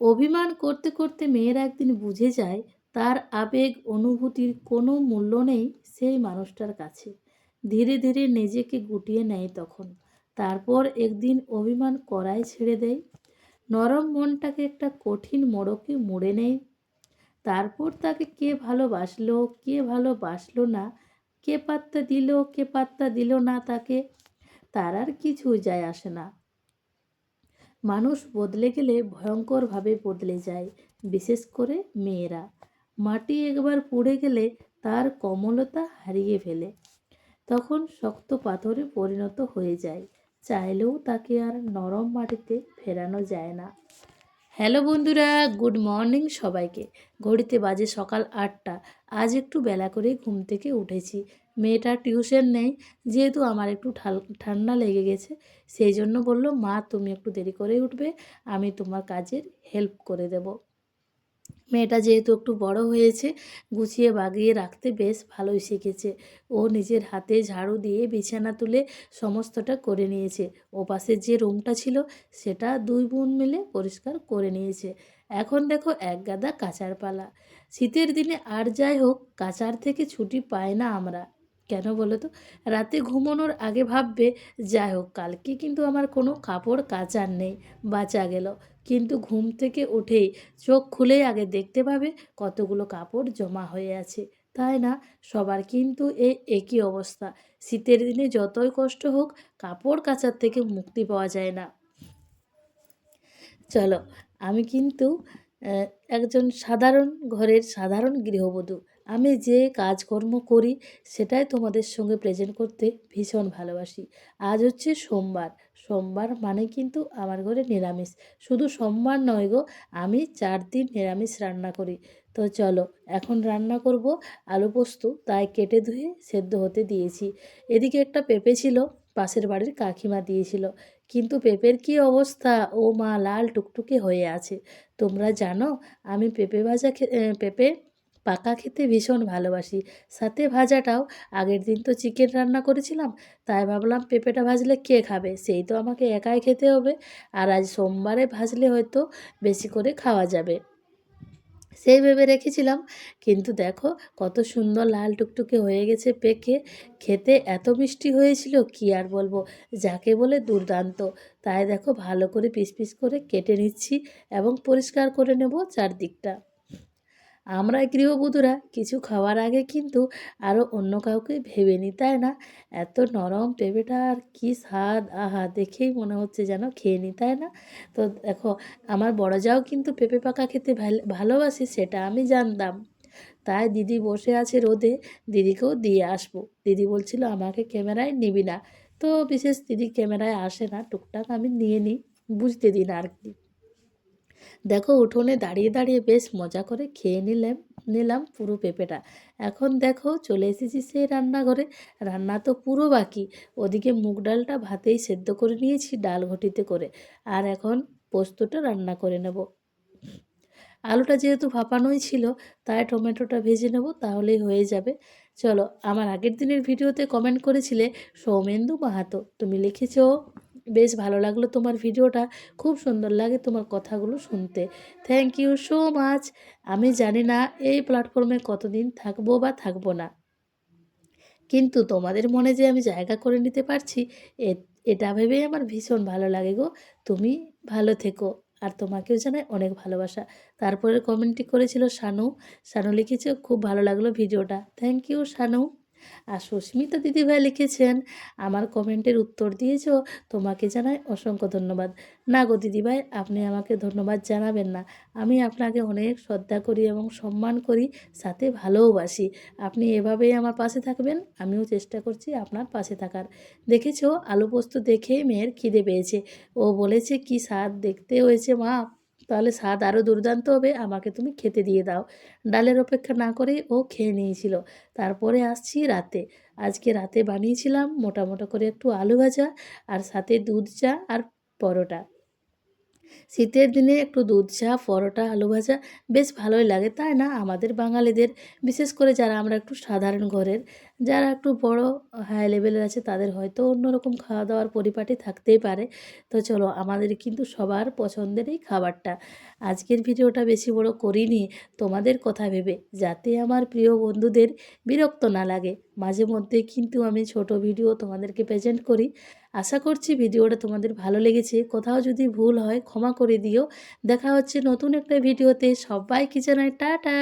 অভিমান করতে করতে মেয়ের একদিন বুঝে যায়, তার আবেগ অনুভূতির কোনো মূল্য নেই সেই মানুষটার কাছে। ধীরে ধীরে নিজেকে গুটিয়ে নেয় তখন। তারপর একদিন অভিমান করাই ছেড়ে দেয়। নরম মনটাকে একটা কঠিন মোড়কে মুড়ে নেয়। তারপর তাকে কে ভালোবাসলো কে ভালোবাসলো না, কে পাত্তা দিল, কে পাত্তা দিল না তাকে, তার আর কিছু যায় আসে না। মানুষ বদলে গেলে ভয়ঙ্করভাবে বদলে যায়, বিশেষ করে মেয়েরা। মাটি একবার পুড়ে গেলে তার কমলতা হারিয়ে ফেলে। তখন শক্ত পাথরে পরিণত হয়ে যায়, চাইলেও তাকে আর নরম মাটিতে ফেরানো যায় না। হ্যালো বন্ধুরা, গুড মর্নিং সবাইকে। ঘড়িতে বাজে সকাল আটটা। আজ একটু বেলা করে ঘুম থেকে উঠেছি। মেয়েটা টিউশন নেই, যেহেতু আমার একটু ঠান্ডা লেগে গেছে, সেই জন্য বলল, মা, তুমি একটু দেরি করে উঠবে, আমি তোমার কাজের হেল্প করে দেব। মেয়েটা যেহেতু একটু বড় হয়েছে, গুছিয়ে বাগিয়ে রাখতে বেশ ভালোই শিখেছে। ও নিজের হাতে ঝাড়ু দিয়ে বিছানা তুলে সমস্তটা করে নিয়েছে। ও পাশের যে রুমটা ছিল, সেটা দুই বোন মিলে পরিষ্কার করে নিয়েছে। এখন দেখো এক গাদা কাঁচার পালা। শীতের দিনে আর যাই হোক, কাঁচার থেকে ছুটি পায় না আমরা। কেন বলো তো? রাতে ঘুমানোর আগে ভাববে, যাই হোক, কালকে কিন্তু আমার কোনো কাপড় কাচার নেই। বাঁচা গেল। কিন্তু ঘুম থেকে উঠেই চোখ খুলেই আগে দেখতে পাবে কতগুলো কাপড় জমা হয়ে আছে। তাই না? সবার কিন্তু এই একই অবস্থা। শীতের দিনে যতই কষ্ট হোক, কাপড় কাচার থেকে মুক্তি পাওয়া যায় না। চলো, আমি কিন্তু একজন সাধারণ ঘরের সাধারণ গৃহবধূ। আমি যে কাজকর্ম করি, সেটাই তোমাদের সঙ্গে প্রেজেন্ট করতে ভীষণ ভালোবাসি। আজ হচ্ছে সোমবার। সোমবার মানে কিন্তু আমার ঘরে নিরামিষ। শুধু সোমবার নয় গো, আমি চার দিন নিরামিষ রান্না করি। তো চলো, এখন রান্না করব আলু পোস্ত, তাই কেটে ধুয়ে সেদ্ধ হতে দিয়েছি। এদিকে একটা পেঁপে ছিল, পাশের বাড়ির কাকিমা দিয়েছিল। কিন্তু পেঁপের কি অবস্থা? ও মা, লাল টুকটুকে হয়ে আছে। তোমরা জানো, আমি পেঁপে ভাজা খে পেঁপে পাকা খেতে ভীষণ ভালোবাসি। সাথে ভাজাটাও, আগের দিন তো চিকেন রান্না করেছিলাম, তাই ভাবলাম পেঁপেটা ভাজলে কে খাবে? সেই তো আমাকে একাই খেতে হবে, আর আজ সোমবারে ভাজলে হয়তো বেশি করে খাওয়া যাবে। সেই ভেবে রেখেছিলাম, কিন্তু দেখো কত সুন্দর লাল টুকটুকে হয়ে গেছে পেকে, খেতে এত মিষ্টি হয়েছিল, কি আর বলব? যাকে বলে দুর্দান্ত। তাই দেখো ভালো করে পিস পিস করে কেটে নিচ্ছি, এবং পরিষ্কার করে নেব চারদিকটা। আমরা গৃহবধূরা কিছু খাওয়ার আগে কিন্তু আরও অন্য কাউকে ভেবে নিই তাই না? এত নরম পেঁপেটা আর কী স্বাদ, আহা, দেখেই মনে হচ্ছে যেন খেয়ে নিই তাই না? তো দেখো, আমার বড় যাও কিন্তু পেঁপে পাকা খেতে ভালোবাসে, সেটা আমি জানতাম। তাই দিদি বসে আছে রোদে, দিদিকেও দিয়ে আসব। দিদি বলছিল, আমাকে ক্যামেরায় নিবি না। তো বিশেষ দিদি ক্যামেরায় আসে না, টুকটাক আমি নিয়ে নিই বুঝতে দিন আর কি। দেখো, উঠোনে দাঁড়িয়ে দাঁড়িয়ে বেশ মজা করে খেয়ে নিলাম নিলাম পুরো পেঁপেটা। এখন দেখো, চলে এসেছি সেই রান্নাঘরে। রান্না তো পুরো বাকি। ওদিকে মুগ ডালটা ভাতেই সেদ্ধ করে নিয়েছি, ডাল ঘটিতে করে। আর এখন পোস্তটা রান্না করে নেব। আলুটা যেহেতু ভাপানোই ছিল, তাই টমেটোটা ভেজে নেব, তাহলেই হয়ে যাবে। চলো, আমার আগের দিনের ভিডিওতে কমেন্ট করেছিলে, সৌমেন্দু মাহাতো। তুমি লিখেছো বেশ ভালো লাগল তোমার ভিডিওটা। খুব সুন্দর লাগে তোমার কথাগুলো শুনতে। থ্যাংক ইউ সো মাচ আমি জানি না এই প্ল্যাটফর্মে কতদিন থাকব বা থাকব না। কিন্তু তোমাদের মনে যে আমি জায়গা করে নিতে পারছি এটা ভেবেই আমার ভীষণ ভালো লাগে গো। তুমি ভালো থেকো। আর তোমাকেও জানাই অনেক ভালোবাসা। তারপরে কমেন্টটি করেছিল শানু। শানু লিখেছে, খুব ভালো লাগল ভিডিওটা। Thank you Shanu. আর সুস্মিতা দিদিভাই লিখেছেন, আমার কমেন্টের উত্তর দিয়েছ, তোমাকে জানাই অসংখ্য ধন্যবাদ। না গো দিদিভাই আপনি আমাকে ধন্যবাদ জানাবেন না। আমি আপনাকে অনেক শ্রদ্ধা করি এবং সম্মান করি, সাথে ভালোবাসি। আপনি এভাবেই আমার পাশে থাকবেন, আমিও চেষ্টা করছি আপনার পাশে থাকার। দেখেছ, আলু পোস্ত দেখে মেয়ের খিদে পেয়েছে। ও বলেছে, কি স্বাদ দেখতে হয়েছে মা। তাহলে স্বাদ আরও দুর্দান্ত হবে, আমাকে তুমি খেতে দিয়ে দাও। ডালের অপেক্ষা না করে ও খেয়ে নিয়েছিল। তারপরে আসছি রাতে। আজকে রাতে বানিয়েছিলাম মোটা মোটা করে একটু আলু ভাজা আর সাথে দুধ চা আর পরোটা। শীতের দিনে একটু দুধ চা, পরোটা, আলু ভাজা বেশ ভালোই লাগে, তাই না? আমাদের বাঙালিদের, বিশেষ করে যারা আমরা একটু সাধারণ ঘরের যারা একটু বড় হাই লেভেলের আছে, তাদের হয়তো অন্যরকম খাওয়া দাওয়ার পরিপাটি থাকতেই পারে। তো চলো, আমাদের কিন্তু সবার পছন্দেরই খাবারটা। আজকের ভিডিওটা বেশি বড় করিনি, তোমাদের কথা ভেবে। যাতে আমার প্রিয় বন্ধুদের বিরক্ত না লাগে। মাঝে মধ্যে কিন্তু আমি ছোট ভিডিও তোমাদেরকে প্রেজেন্ট করি। আশা করছি ভিডিওটা তোমাদের ভালো লেগেছে। কোথাও যদি ভুল হয়, ক্ষমা করে দিও। দেখা হচ্ছে নতুন একটা ভিডিওতে। সবাইকে জানাই টাটা!